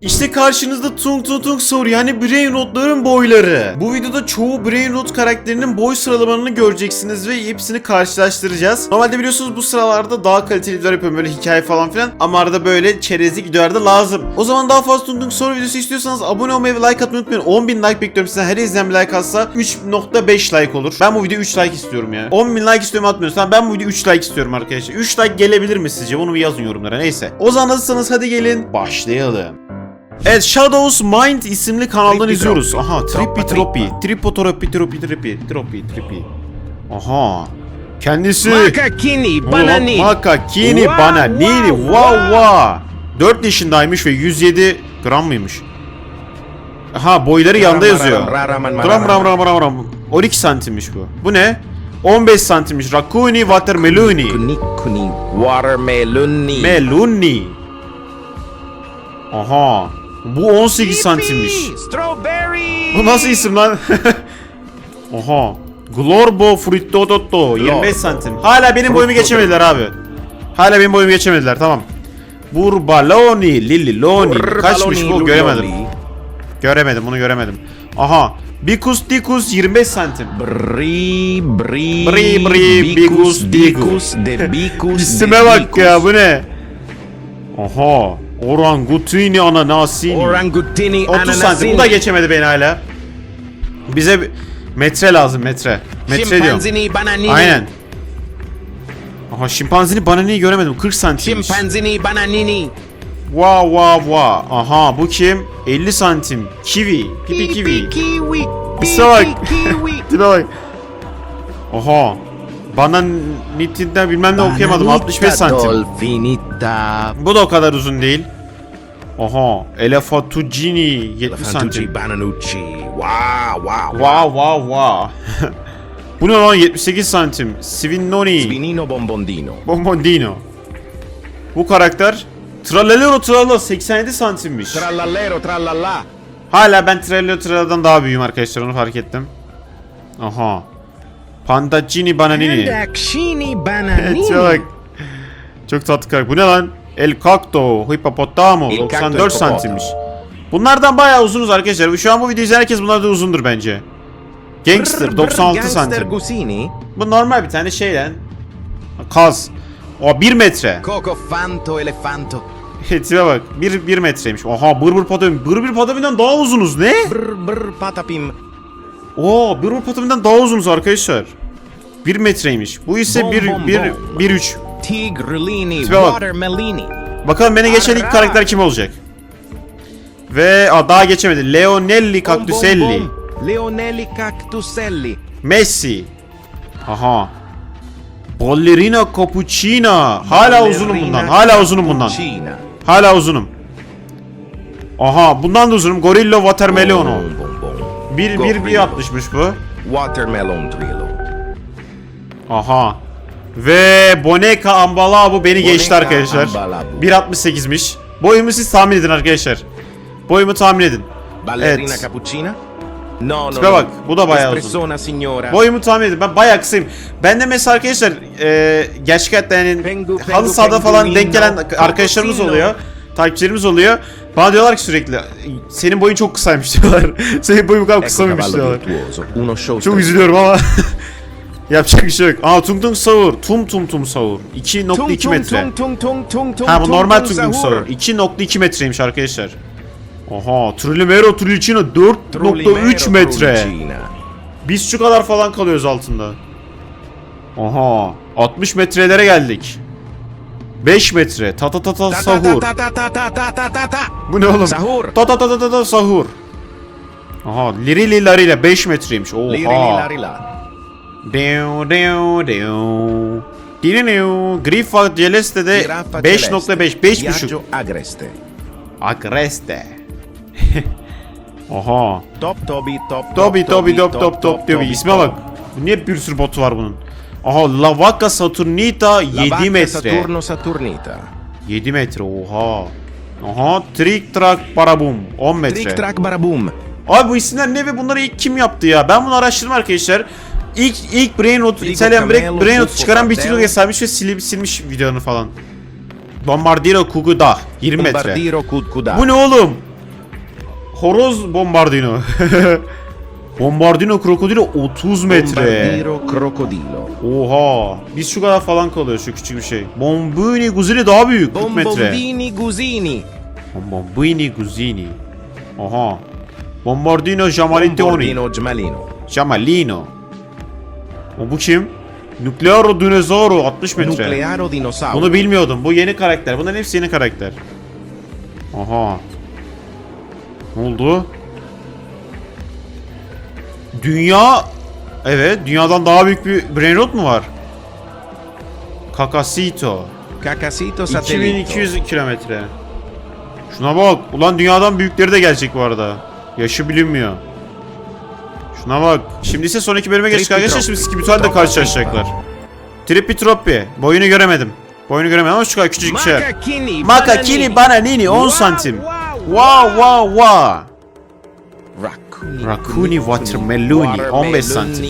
İşte karşınızda Tung Tung Tung soru yani Brain Rot'ların boyları. Bu videoda çoğu Brain Rot karakterinin boy sıralamalarını göreceksiniz ve hepsini karşılaştıracağız. Normalde biliyorsunuz bu sıralarda daha kaliteli videolar yapıyorum böyle hikaye falan filan ama arada böyle çerezlik videolar da lazım. O zaman daha fazla Tung Tung soru videosu istiyorsanız abone olmayı ve like atmayı unutmayın. 10.000 like bekliyorum sizden. Her izleyen bir like atsa 3.5 like olur. Ben bu videoya 3 like istiyorum ya. 10.000 like istiyorum atmıyorsan ben bu videoya 3 like istiyorum arkadaşlar. 3 like gelebilir mi sizce? Bunu bir yazın yorumlara neyse. O zaman hazırsanız hadi gelin başlayalım. Evet Shadows Mind isimli kanaldan Trippy izliyoruz. Troppy. Aha Trippy Troppy. Trippa. Tripotropi Tropi Trippy. Tropi Trippy. Aha. Kendisi. Macachini, banani. Makakini Bananini. wow, Wow wow. wow. 4 yaşındaymış ve 107 gram mıymış? Aha boyları yanda yazıyor. Gram ram ram ram ram. 12 santimmiş bu. Bu ne? 15 santimmiş. Rakuni Watermeloni. Kuni kuni watermeloni. Meluni. Aha. Bu 18 santimmiş. Bu nasıl isim lan? Oha. Glorbo Frittodotto 25 santim. Hala benim boyumu geçemediler abi. Hala benim boyumu geçemediler tamam. Burbaloni, Lilliloni. Kaçmış bu göremedim. Göremedim bunu göremedim. Aha. Bikus Dikus 25 santim. Bri bri Bri, bri, bigus, digus. de bikus İsime bak ya bu ne? Aha. Orangutini ananasini. Orangutini 30 santim. Bu da geçemedi beni hala. Bize metre lazım metre. Metre diyorum. Şimpanzini bananini. Aynen. Aha şimpanzini bananiyi göremedim. 40 santimmiş. Şimpanzini bananini. Wow wow wow. Aha bu kim? 50 santim. Kiwi. Pipi kiwi. kiwi. İşte bak. Pipi kiwi. Tipe bak. Oha. Bananitinden bilmem ne okuyamadım. 65 santim. Dolfinita. Bu da o kadar uzun değil. Oha. Elefatucini 70 santim. Bananucci. Wow wow. Wow wow wow. Bu ne lan 78 santim. Svinnoni. Svinino bombondino. Bombondino. Bu karakter Trallallero Tralla 87 santimmiş. Trallallero trallalla. Hala ben Trallallero Tralla'dan daha büyüğüm arkadaşlar onu fark ettim. Aha. Pandaccini Bananini. Evet bananini. bak. Çok tatlı karakter. Bu ne lan? El Cacto Hippopotamo El Cacto 94 Hippopotamo. santimmiş. Bunlardan bayağı uzunuz arkadaşlar. Şu an bu videoyu izleyen herkes bunlardan uzundur bence. Gangster Brr, brr, 96 Gangster santim. Gusini. Bu normal bir tane şey lan. Kaz. O 1 metre. Coco fanto elefanto. Tipe bak. 1 1 metreymiş. Oha Bırbır Patamin. Bırbır Patamin'den daha uzunuz ne? Brr brr patapim. Oo Bırbır Patamin'den daha uzunuz arkadaşlar. 1 metreymiş. Bu ise Bom, 1 bom, 1 bom. 1 3. Tigrulini. Watermelini. Bakalım beni geçen ilk Ara. karakter kim olacak? Ve aa, daha geçemedi. Leonelli Cactuselli. Leonelli Cactuselli. Messi. Aha. Ballerina Cappuccina. Hala uzunum bundan. Hala uzunum bundan. Hala uzunum. Aha bundan da uzunum. Gorillo Watermelono. Bir, bir, bir atmışmış bu. Watermelon Trillo. Aha. Ve Boneka Ambalabu beni geçti Boneka arkadaşlar. Ambalabu. 1.68'miş. Boyumu siz tahmin edin arkadaşlar. Boyumu tahmin edin. Ballerina Evet. Cappuccina? No, no, Tipe bak, bu da bayağı uzun. Boyumu tahmin edin. Ben bayağı kısayım. Ben de mesela arkadaşlar e, gerçek hayatta yani halı sahada falan denk gelen arkadaşlarımız oluyor. Takipçilerimiz oluyor. Bana diyorlar ki sürekli senin boyun çok kısaymış diyorlar. senin boyun bu kadar Ecco kısa mıymış cavallo diyorlar. Çok üzülüyorum ama yapacak bir şey yok. Aa tum tum savur. Tum tum tum savur. 2.2 metre. Tung tung tung tung tung Ha bu tung normal tung tum tum sahur. savur. 2.2 metreymiş arkadaşlar. Oha Trullimero Trullicino 4.3 Trullimero metre. Biz şu kadar falan kalıyoruz altında. Oha 60 metrelere geldik. 5 metre. Ta ta ta ta sahur. Ta ta ta ta ta ta ta. Bu ne oğlum? Sahur. Ta ta ta ta ta ta sahur. Aha lirili larila 5 metreymiş. Oha. Lirili larila. Deu deu deu. Dirineu. Grifa Celeste de 5.5. 5.5. Agreste. Agreste. Aha. Top Tobi top Tobi Tobi top top top Tobi. İsme bak. Niye bir sürü botu var bunun? Aha Lavaka Saturnita 7 metre. Saturno Saturnita. 7 metre oha. Aha Trick Track Barabum 10 metre. Trick track barabum. Abi bu isimler ne ve bunları ilk kim yaptı ya? Ben bunu araştırdım arkadaşlar. İlk ilk Brain Rot, Frigo İtalyan Camelo, Brain, Brain Rot'u Buffo çıkaran bir. TikTok hesabıymış ve silip silmiş videolarını falan. Bombardiro Kuguda 20 metre. Bombardiro Kudkuda. Bu ne oğlum? Horoz bombardino. bombardino krokodilo 30 metre. Bombardiro crocodilo. Oha. Biz şu kadar falan kalıyor şu küçük bir şey. Bombini guzini daha büyük 40 metre. Bombombini gusini. Bombini guzini. Oha. Bombardino Jamalitoni. Bombardino gemalino. Jamalino. O bu kim? Nuklearo Dinozoro 60 metre. Nuclearo dinosauro. Bunu bilmiyordum. Bu yeni karakter. Bunların hepsi yeni karakter. Aha. Ne oldu? Dünya... Evet, dünyadan daha büyük bir brain rot mu var? Kakasito. Cacasito satellito. 2200 kilometre. Şuna bak. Ulan dünyadan büyükleri de gelecek bu arada. Yaşı bilinmiyor. Şuna bak. Şimdi ise sonraki bölüme geçtik arkadaşlar. Şimdi Skibitual'de karşılaşacaklar. Trippitropi. Boyunu göremedim. Boyunu göremedim ama şu kadar küçücük bir şey. Makakini. Bananini 10 Wow, santim. Wow wow wow. Rakuni. Watermeloni, 15 santim.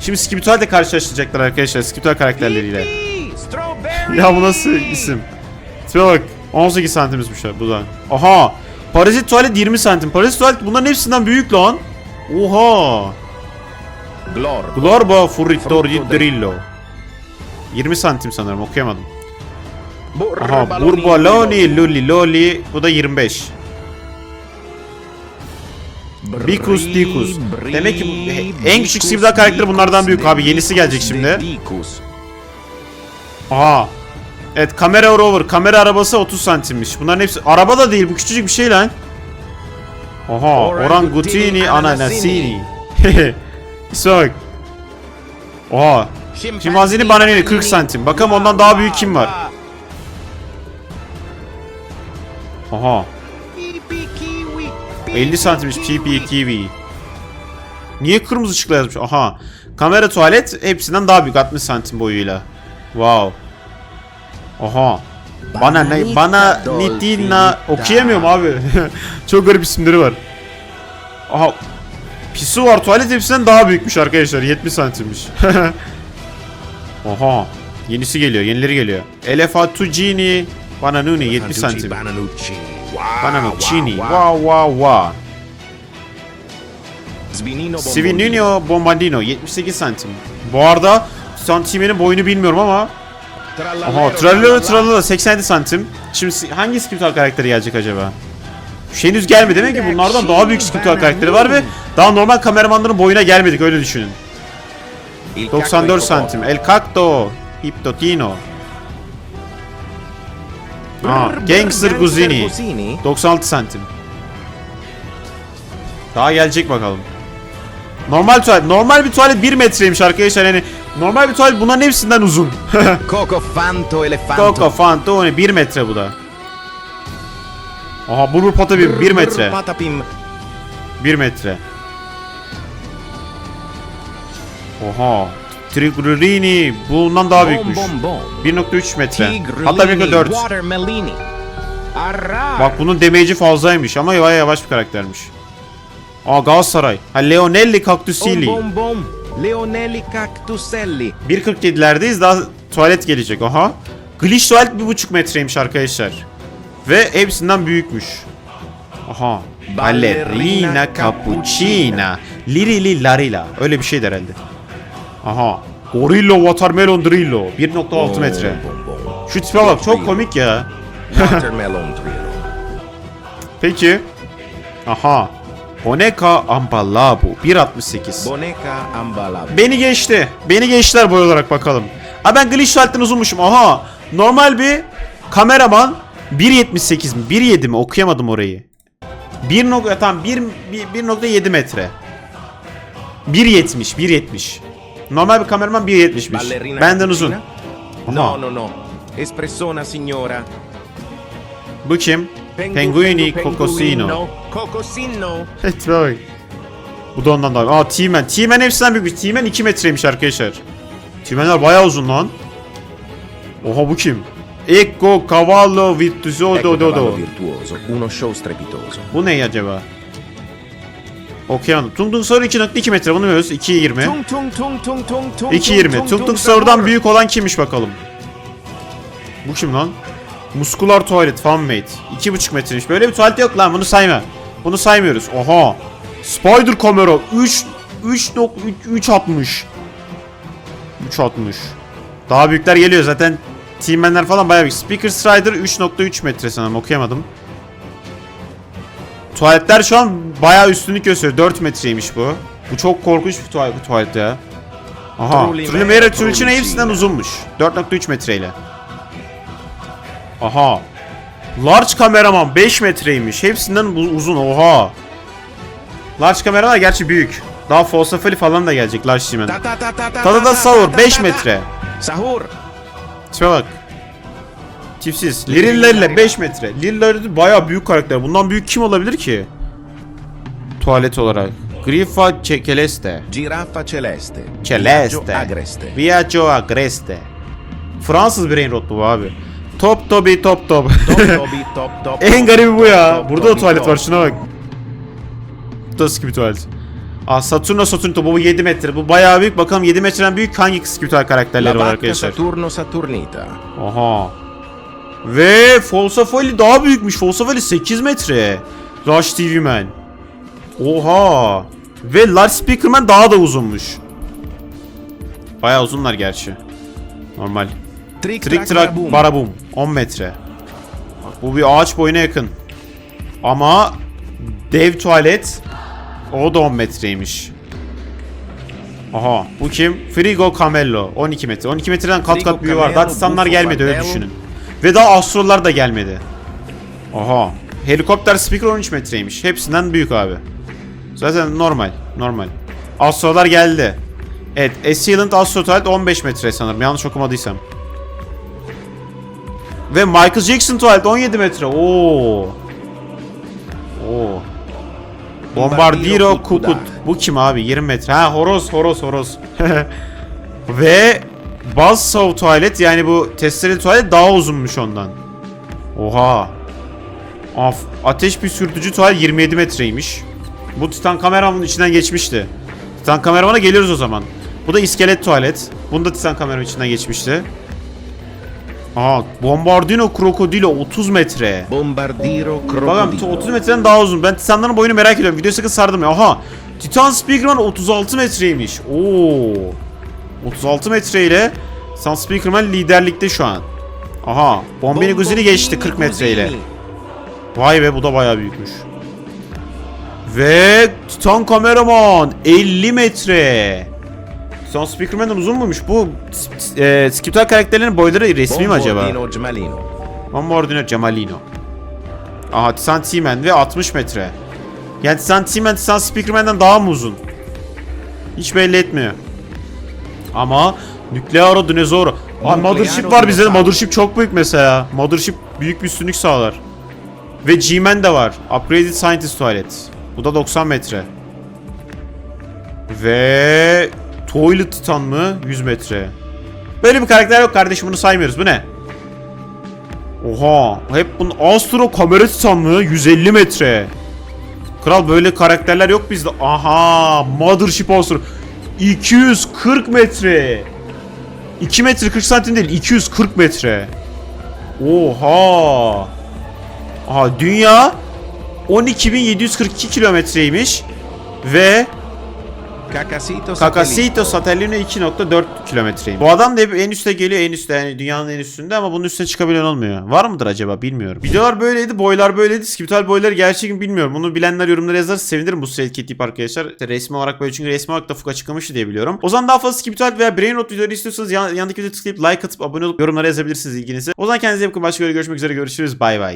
Şimdi Skibitual'de karşılaşacaklar arkadaşlar. Skibitual karakterleriyle. Ya bu nasıl isim? Tipe bak. 18 santimizmiş bu da. Aha. Parazit tuvalet 20 santim. Parazit tuvalet bunların hepsinden büyük lan. Oha. Glor. Glorbo Furritor Frutto Drillo. 20 santim sanırım okuyamadım. Aha Burbaloni Luli Loli bu da 25. Bikus Dikus. Demek ki bu- en küçük Sivda karakteri bunlardan büyük abi. Yenisi gelecek şimdi. Aha. Evet kamera rover. Kamera arabası 30 santimmiş. Bunların hepsi araba da değil bu küçücük bir şey lan. Oha. Orangutini ananasini. Bak. Oha. Şimpanzini bananini 40 santim. Bakalım ondan daha büyük kim var? Aha. 50 santimmiş PP Kiwi. Niye kırmızı ışıkla yazmış? Aha. Kamera tuvalet hepsinden daha büyük 60 santim boyuyla. Wow. Aha. Bana ne bana nitina okuyamıyorum abi. Çok garip isimleri var. Aha. Pisu var tuvalet hepsinden daha büyükmüş arkadaşlar. 70 santimmiş. Aha. Yenisi geliyor. Yenileri geliyor. Elefatucini Bananuni 70 santim. Bananucci. Wow, wow, wow. Svinino Sivinino Bombardino 78 santim. Bu arada santimenin boyunu bilmiyorum ama Aha Trallero Trallero 87 santim. Şimdi hangi Skiptal karakteri gelecek acaba? Şu henüz gelmedi demek ki bunlardan daha büyük Skiptal karakteri var ve daha normal kameramanların boyuna gelmedik öyle düşünün. 94 santim. El Cacto Hiptotino. Ha, Gangster Guzini 96 santim. Daha gelecek bakalım. Normal tuvalet. Normal bir tuvalet 1 metreymiş arkadaşlar. Yani normal bir tuvalet bunların hepsinden uzun. Coco Fanto Elefanto. Coco Fantone 1 metre bu da. Aha Burur Patapim 1 metre. Patapim. 1 metre. Oha. Trigrini bundan daha büyükmüş. Bom bom bom. 1.3 metre. Hatta 1.4. Watermelini. Arra. Bak bunun damage'i fazlaymış ama yavaş yavaş bir karaktermiş. Aa Galatasaray. Ha. Leonelli Cactuselli. 1.47'lerdeyiz daha tuvalet gelecek aha. Glitch tuvalet 1.5 metreymiş arkadaşlar. Ve hepsinden büyükmüş. Aha. Ballerina cappuccina. Lirili larila. Öyle bir şeydi herhalde. Aha. Gorillo Watermelon Drillo. 1.6 metre. Şu tipe bak çok komik ya. Watermelon. Peki. Aha. Boneka Ambalabu 1.68. Boneca Ambalab. Beni geçti. Beni geçtiler boy olarak bakalım. Aa ben glitch tuvalet'ten uzunmuşum. Aha. Normal bir kameraman 1.78 mi? 1.7 mi? Okuyamadım orayı. 1 nokta tam 1 1 1.7 metre. 1.70 1.70. Normal bir kameraman 1.70'miş. Ballerina Benden uzun. No no no. Espressona signora. Bu kim? Pengu- Penguini pengu- Cocosino. Cocosino. Evet bak. Bu da ondan daha. Aa T-Man. T-Man hepsinden büyükmüş. T-Man 2 metreymiş arkadaşlar. T-Man'ler bayağı uzun lan. Oha bu kim? Ecco Cavallo Virtuoso Ecco cavallo virtuoso. Uno show strepitoso. Bu ne acaba? Okuyamadım. Tung Tung Saur 2.2 metre bunu biliyoruz. 2.20. Tung tung tung tung tung tung 2.20. Tung Tung Saur'dan büyük olan kimmiş bakalım. Bu kim lan? Muskular tuvalet fan mate. 2.5 metreymiş. Böyle bir tuvalet yok lan bunu sayma. Bunu saymıyoruz. Oha. Spider kamera 3 3 360. 360. Daha büyükler geliyor zaten. Teammenler falan bayağı büyük. Speaker Strider 3.3 metre sanırım okuyamadım. Tuvaletler şu an bayağı üstünlük gösteriyor. 4 metreymiş bu. Bu çok korkunç bir tuvalet, bu tuvalet ya. Aha. Trulimera Trulicina. hepsinden uzunmuş. 4.3 metreyle. Aha. Large kameraman 5 metreymiş. Hepsinden uzun. Oha. Large kameralar gerçi büyük. Daha falsafeli falan da gelecek Large Siemens. Ta ta ta ta ta Tada da Sahur ta 5 ta ta. metre. Sahur. Tipe bak. Tipsiz. Lirillerle 5 metre. Lirilleri bayağı büyük karakter. Bundan büyük kim olabilir ki? Tuvalet olarak. Grifa Ce- Celeste. Giraffa celeste. Celeste. Viaggio agreste. Viaggio Agreste. Fransız brain rot bu abi. Top tobi top top. Top tobi top top. en garibi bu ya. Top, Burada da tuvalet top. var şuna bak. Bu da gibi tuvalet. Aa Saturno Saturnito bu 7 metre. Bu bayağı büyük. Bakalım 7 metreden büyük hangi La karakterleri var vacca arkadaşlar. Saturno Saturnita. Aha. Ve Folsafoli daha büyükmüş. Folsafoli 8 metre. Rush TV Man. Oha. Ve Large Speakerman daha da uzunmuş. Bayağı uzunlar gerçi. Normal. Trick, Trick track, boom. Barabum 10 metre. Bu bir ağaç boyuna yakın. Ama dev tuvalet o da 10 metreymiş. Aha bu kim? Frigo Camello 12 metre. 12 metreden kat Frigo kat büyüğü var. Buffo gelmedi öyle düşünün. Ve daha astrolar da gelmedi. Aha. Helikopter speaker 13 metreymiş. Hepsinden büyük abi. Zaten normal. Normal. Astrolar geldi. Evet. Assailant Astro Tuvalet 15 metre sanırım. Yanlış okumadıysam. Ve Michael Jackson Tuvalet 17 metre. Oo. Oo. Bombardiro Kukut. Bu kim abi? 20 metre. Ha horoz horoz horoz. Ve Buzzsaw Tuvalet yani bu testereli tuvalet daha uzunmuş ondan. Oha. Af, ateş püskürtücü tuvalet 27 metreymiş. Bu Titan kameramanın içinden geçmişti. Titan kameramana geliyoruz o zaman. Bu da iskelet tuvalet. Bunu da Titan kameramanın içinden geçmişti. Aa, Bombardino Krokodilo 30 metre. Bombardiro Bakalım Crocodilo. 30 metreden daha uzun. Ben Titanların boyunu merak ediyorum. Videoyu sakın sardım ya. Aha. Titan Speakerman 36 metreymiş. Oo. 36 metreyle Titan Speakerman liderlikte şu an. Aha. Bombini Guzini geçti 40 metreyle. Vay be bu da bayağı büyükmüş. Ve Titan Kameraman 50 metre. Titan Speakerman'dan uzun muymuş? Bu e, Skiptal karakterlerin boyları resmi mi acaba? Bombardino Cemalino. Aha Titan T-Man ve 60 metre. Yani Titan T-Man Titan Speakerman'dan daha mı uzun? Hiç belli etmiyor. Ama Nüklearo Dinozoro. Aa Mothership var bizde de. Mothership çok büyük mesela. Mothership büyük bir üstünlük sağlar. Ve G-Man de var. Upgraded Scientist Tuvalet. Bu da 90 metre. Ve Toilet Titan mı? 100 metre. Böyle bir karakter yok kardeşim bunu saymıyoruz. Bu ne? Oha. Hep bunun Astro kamera titanlığı 150 metre. Kral böyle karakterler yok bizde. Aha. Mothership Astro. 240 metre. 2 metre 40 santim değil. 240 metre. Oha. Aha dünya 12.742 kilometreymiş. Ve Kakasito Satellino 2.4 kilometreyim. Bu adam da hep en üste geliyor en üstte yani dünyanın en üstünde ama bunun üstüne çıkabilen olmuyor. Var mıdır acaba bilmiyorum. Videolar böyleydi boylar böyleydi. Skipital boyları gerçek mi bilmiyorum. Bunu bilenler yorumlara yazar sevinirim bu seyret tip arkadaşlar. İşte resmi olarak böyle çünkü resmi olarak da Fuk açıklamıştı diye biliyorum. O zaman daha fazla Skipital veya Brain Rot videoları istiyorsanız yan, yandaki videoya tıklayıp like atıp abone olup yorumlara yazabilirsiniz ilginizi. O zaman kendinize iyi bakın. Başka videoda görüşmek üzere. Görüşürüz. Bay bay.